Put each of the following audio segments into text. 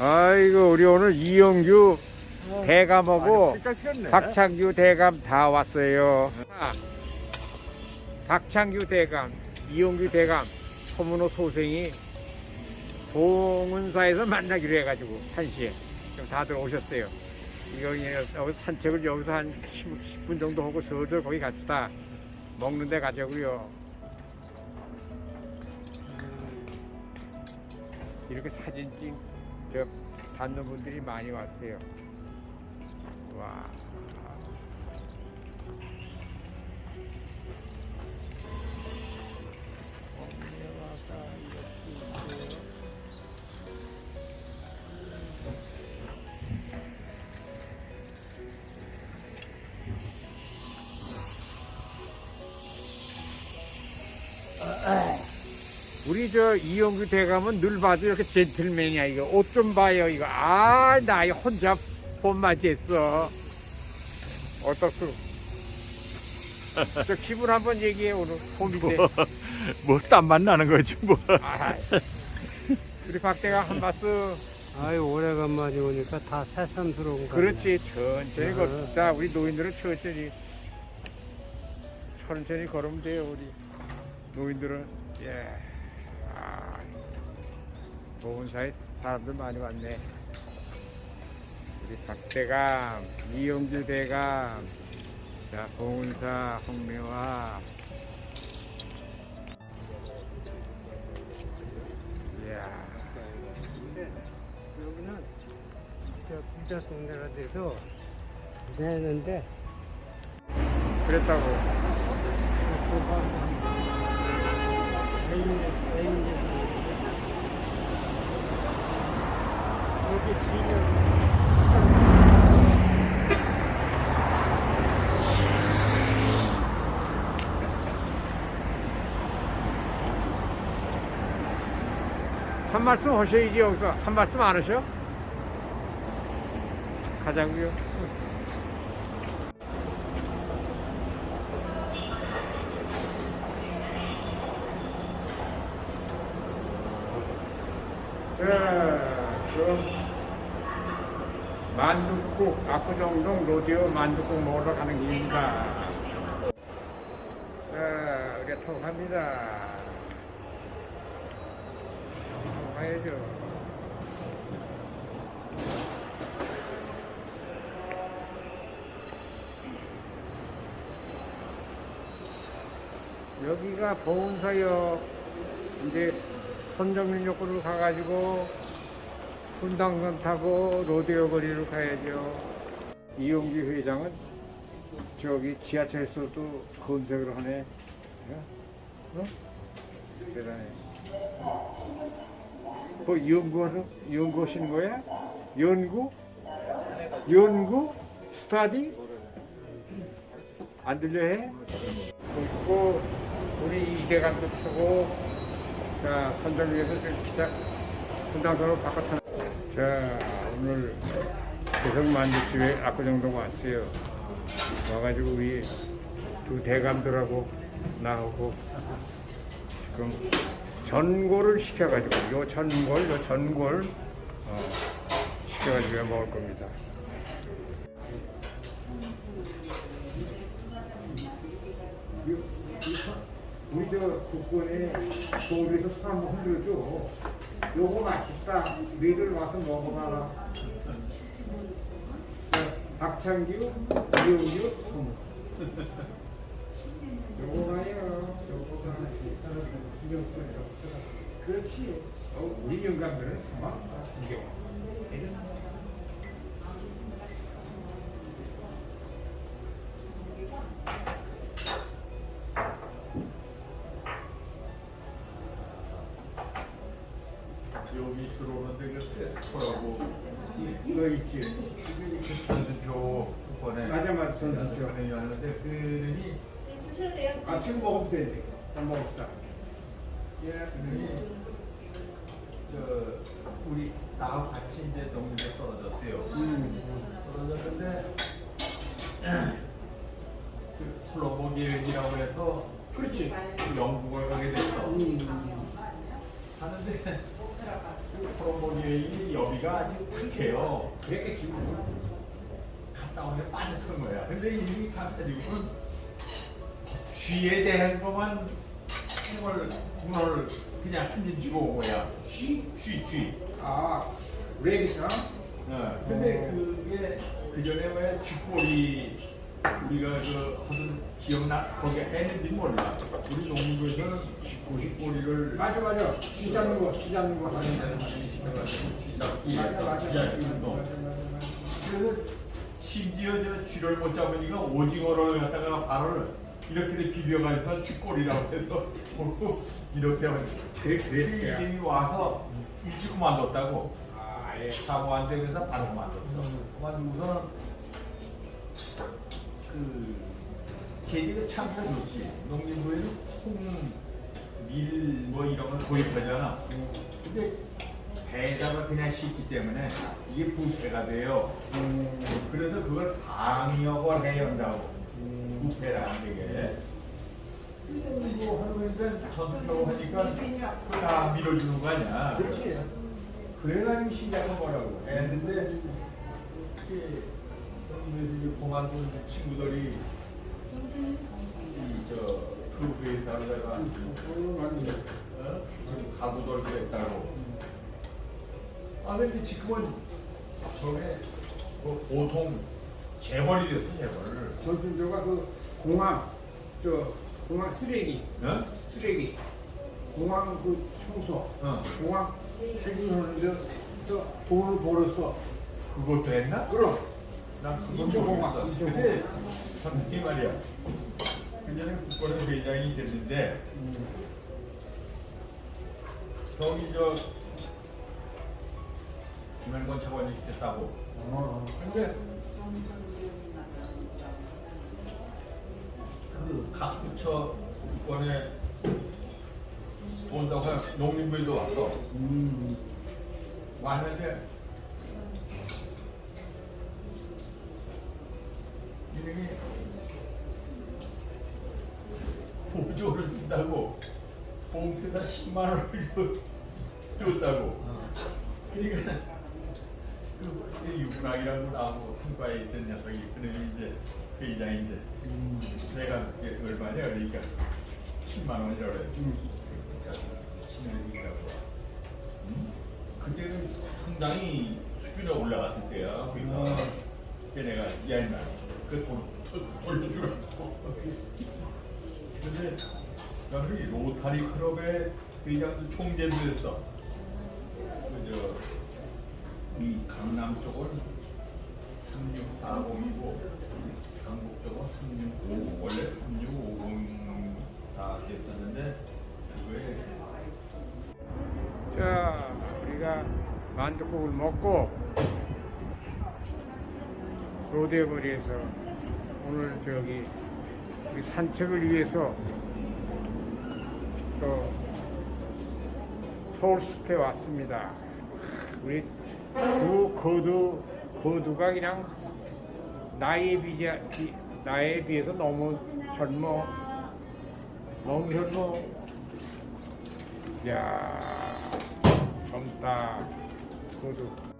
아이고 우리 오늘 이영규 대감하고 진짜 켰네. 박창규 대감 다 왔어요. 아, 박창규 대감, 이용규 대감, 서문호 소생이 봉은사에서 만나기로 해가지고 1시에 지금 다들 오셨어요. 이거 여기 산책을 여기서 한 10, 분 정도 하고 슬슬 거기 갑시다. 먹는 데 가자고요. 이렇게 사진 찍, 저, 받는 분들이 많이 왔어요. 와. 우리 저 이영규 대감은 늘 봐도 이렇게 젠틀맨이야 이거. 옷 좀 봐요 이거. 아나 이거 혼자 본 맞이했어. 어떻소? 저 기분 한번 얘기해 오늘. 봄인데. 뭐땀 만 나는 거지 뭐. 아, 우리 박대가 한 말씀 아유 오래간만에 오니까 다 새삼스러운 거 그렇지 천천히 네. 걷자 우리 노인들은 천천히. 천천히 걸으면 돼요 우리. 노인들은. 예. 아, 보은사에 사람들 많이 왔네. 우리 박대감 이용주 대감 자 보은사 홍매화. 이야. 여기는 저 부자 동네가 돼서 되는데 그랬다고. 여기 지금 한 말씀 하셔야지 여기서 한 말씀 안 하셔? 가자고요. 자, 그럼 만둣국 압구정동 로디오 만둣국 먹으러 가는 길입니다. 자, 우리가 타고 갑니다. 가야죠. 여기가 보은사역 이제 선정민역으로 가가지고 분당선 타고 로데오 거리로 가야죠. 이용기 회장은 저기 지하철에서도 검색을 하네. 어? 대단해. 뭐 연구하는 연구하시는 거야? 연구? 연구? 스타디? 안 들려 해? 그리고 우리 이대감도 타고 자 선장 위에서 좀 기타 분당선으로 바깥 자 오늘 대성 만두집에 압구정동 왔어요. 와가지고 우리 두 대감들하고 나하고 지금 전골을 시켜가지고 요 전골, 요 전골 어, 시켜가지고 먹을 겁니다. 우리 저 국권에 거기에서 사람 흔들어줘. 요거 맛있다. 너희들 와서 먹어봐라. 자, 박창규, 이용규, 성우. 요거 봐요. 요거 봐. 신경 써요. 그렇지. 어, 우리 영감들은 정말 신경. 요 밑으로 오면 되겠어요. 뭐라고? 이거 있지. 전순표 국번에 맞아, 맞아. 전순표에 왔는데 그들이 아, 지금 먹어도 되는데. 한 먹읍시다. 예. 그들이 저 우리 나하고 같이 이제 농지에 떨어졌어요. 음. 떨어졌는데 그 콜롬보 계획이라고 해서 그렇지. 그 영국을 가게 됐어. 음. 하는데 계획이 여기가 아주 탁해요. 그랬겠지. 갔다 오면 빠듯한 거야. 근데 이미 가가지고는 쥐에 대한 것만 생활 문어를 그냥 한진 쥐고 온 거야. 쥐? 쥐, 쥐. 아, 그래니까? 어, 근데 그게 그 전에 왜 쥐꼬리 우리가 그 하던 기억나? 거기 했는지 몰라. 우리 농구에서는 쥐꼬리를 맞아, 맞아. 쥐 잡는 거, 쥐 잡는 거 하는 데. 쥐잡기, 맞아, 맞아. 쥐 잡기 운동. 맞아, 맞아, 맞아. 그래서 심지어 저 쥐를 못 잡으니까 오징어를 갖다가 발을 이렇게 비벼가지고 쥐꼬리라고 해서 이렇게 하면 그래, 그랬을 그. 이름이 와서 일찍 그만뒀다고 아, 아예. 사고 안 되면서 바로 그만뒀어 그만두고서는 그 계기가 참 좋지. 농림부에는 콩밀뭐 이런 걸 도입하잖아 근데 배에다가 그냥 싣기 때문에 이게 부패가 돼요. 음, 그래서 그걸 방역을 해야 한다고. 부패라는 게 근데 뭐 하루니까 전투라고 하니까 다 밀어주는 거 아니야. 그렇지. 그래가지고 시작을 뭐라고. 했는데 이게 그래서 공안부 친구들이 이저 그 회사에다가 어? 지금 가구들 그랬다고 아 근데 지금은 저게 뭐 보통 재벌이 됐어 재벌 전준조가 그 공항, 저, 공항 쓰레기, 어? 쓰레기, 공항 그 청소, 어. 공항 책임하는데 저 돈을 벌었어. 그것도 했나? 그럼. 난 그건 모르겠어. 근데 선생님 말이야. 그전에 국가는 회장이 됐는데 저기 저 김현권 차관이 됐다고. 어. 근데 그각 부처 국권에 온다고 해 농림부에도 왔어. 음. 왔는데 이름이 보조를 준다고. 봉투에다 10만 원을 줬- 줬다고. 그러니까 그 유분학이라고 나하고 한과에 있던 녀석이 그놈이 이제 회장인데 내가 그게 얼마냐 그러니까 10만 원이라고 그래 그러니까 신현이라고. 그때는 상당히 수준이 올라갔을 때야. 그러니까 그래 내가 야 임마 그돈 돌려주라고. 근데 나는 이 로타리 클럽의 회장도 총재도 했어. 그저 이 강남 쪽은 3640이고 강북 쪽은 3650 원래 3650다 됐었는데 그거에 자, 우리가 만두국을 먹고 로데거리에서 오늘 저기 우리 산책을 위해서 또 서울숲에 왔습니다. 우리 두 거두 거두가 그냥 나이에 비자, 비, 나이에 비해서 너무 젊어. 너무 젊어. 야 젊다. 거두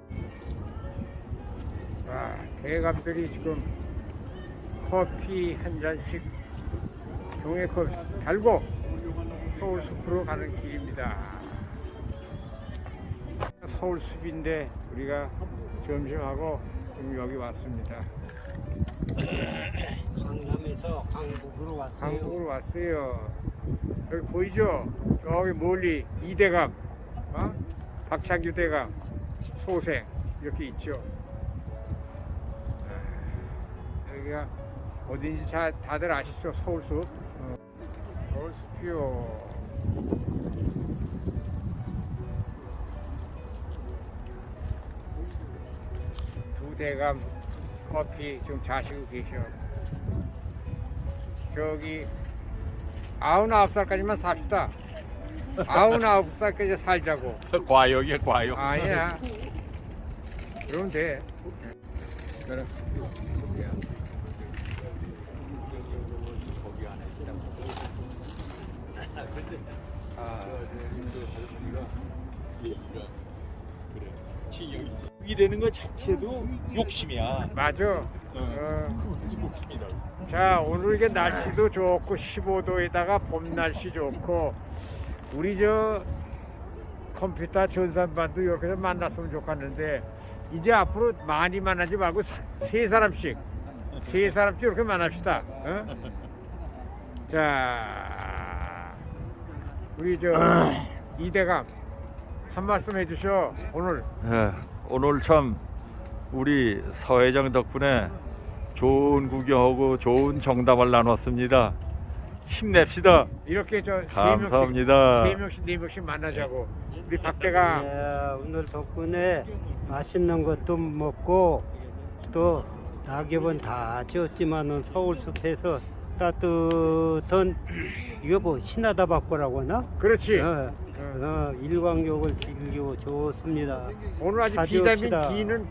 아 대감들이 지금 커피 한 잔씩 커피 달고 서울숲으로 가는 길입니다 서울숲인데 우리가 점심하고 지금 여기 왔습니다 강남에서 강북으로 왔어요. 강북으로 왔어요. 여기 보이죠? 저기 멀리 이대감, 어? 박창규 대감, 소생 이렇게 있죠. 여기가 어딘지 잘 다들 아시죠? 서울숲. 어. 서울숲이요. 두 대감 커피 지금 자시고 계셔. 저기 아흔아홉 살까지만 삽시다. 아흔아홉 살까지 살자고. 과욕이야 과욕. 아니야. 그러면 돼. 그래. 거기 안에 있다고. 근데 아, 그 할머니가 얘기가 그래. 진영이지. 이라는 것 자체도 욕심이야. 맞아. 어. 어. 욕심이다. 자 오늘 이게 날씨도 좋고 15도에다가 봄 날씨 좋고 우리 저 컴퓨터 전산반도 이렇게 좀 만났으면 좋겠는데 이제 앞으로 많이 만나지 말고 사- 세 사람씩 세 사람씩 이렇게 만납시다. 어? 자 우리 저 이대감 한 말씀 해주셔 오늘 예, 오늘 참 우리 사회장 덕분에 좋은 구경하고 좋은 정답을 나눴습니다. 힘냅시다. 이렇게 저 세 명씩 감사합니다. 세 명씩 네 명씩 만나자고 우리 박대감 예, 오늘 덕분에 맛있는 것도 먹고 또 낙엽은 다 지었지만은 서울 숲에서 따뜻한 이거 뭐 신하다 바꾸라고 하나? 그렇지. 어, 어, 일광욕을 즐기고 좋습니다. 오늘 아주. 비타민 D는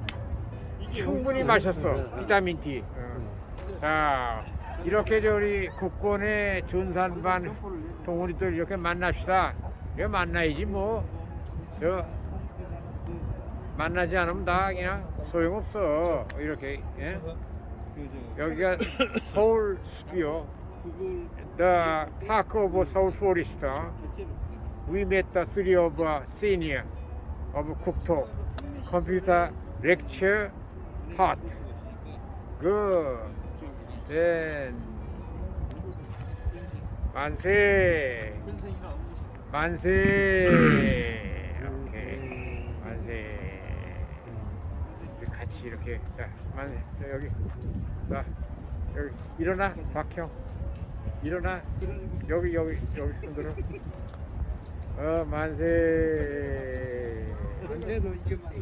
충분히 마셨어. 비타민 D. 어. 자, 이렇게 저 우리 국권의 전산반 동원이들 이렇게 만납시다. 이거 만나야지 뭐. 저 만나지 않으면 다 그냥 소용없어. 이렇게. 예? 여기가 서울 숲이요. The Park of Seoul Forest. We met the three of uh, senior of 국토 computer lecture part. Good. Then 만세. 만세. 오케이. 만세. 같이 이렇게 자 만세. 자, 여기 자 여기 일어나 박형. 일어나. 여기 여기 여기 손들어. 어 만세. 만세 너 이게 만세.